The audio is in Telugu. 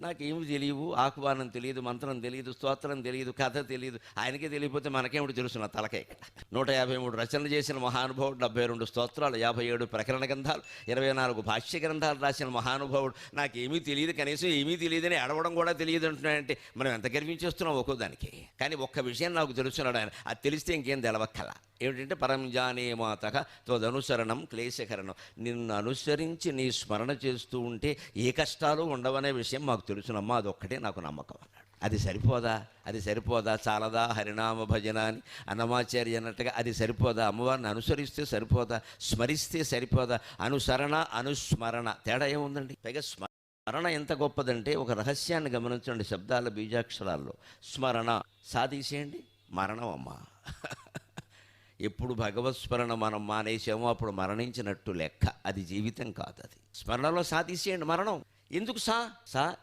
నాకేమి తెలియవు ఆహ్వానం తెలియదు మంత్రం తెలియదు స్తోత్రం తెలియదు కథ తెలియదు. ఆయనకే తెలియకపోతే మనకేమిటి తెలుసు నా తలకే? నూట యాభై మూడు రచనలు చేసిన మహానుభావుడు డెబ్బై రెండు స్తోత్రాలు యాభై ఏడు ప్రకరణ గ్రంథాలు ఇరవై నాలుగు భాష్య గ్రంథాలు రాసిన మహానుభావుడు నాకేమీ తెలియదు కనీసం ఏమీ తెలియదని అడవడం కూడా తెలియదు అంటున్నాడంటే మనం ఎంత గర్వించేస్తున్నాం ఒక్కో దానికి. కానీ ఒక్క విషయం నాకు తెలుస్తున్నాడు ఆయన అది తెలిస్తే ఇంకేం తెలవక్కల. ఏమిటంటే పరంజానే మాతక త్వదనుసరణం క్లేశకరణం. నిన్ను అనుసరించి నీ స్మరణ చేస్తూ ఉంటే ఏ కష్టాలు ఉండవనే విషయం మాకు తెలుసునమ్మా అదొక్కటే నాకు నమ్మకం అన్నాడు. అది సరిపోదా? అది సరిపోదా? చాలదా? హరినామ భజన అని అన్నమాచార్య అన్నట్టుగా అది సరిపోదా? అమ్మవారిని అనుసరిస్తే సరిపోదా? స్మరిస్తే సరిపోదా? అనుసరణ అనుస్మరణ తేడా ఏముందండి? పైగా స్మరణ ఎంత గొప్పదంటే ఒక రహస్యాన్ని గమనించండి శబ్దాల బీజాక్షరాల్లో. స్మరణ సాధీసేయండి మరణం అమ్మా ఎప్పుడు భగవత్ స్మరణ మనం మానేసామో అప్పుడు మరణించినట్టు లెక్క. అది జీవితం కాదు అది. స్మరణలో సాధీసేయండి మరణం. ఎందుకు సా? సా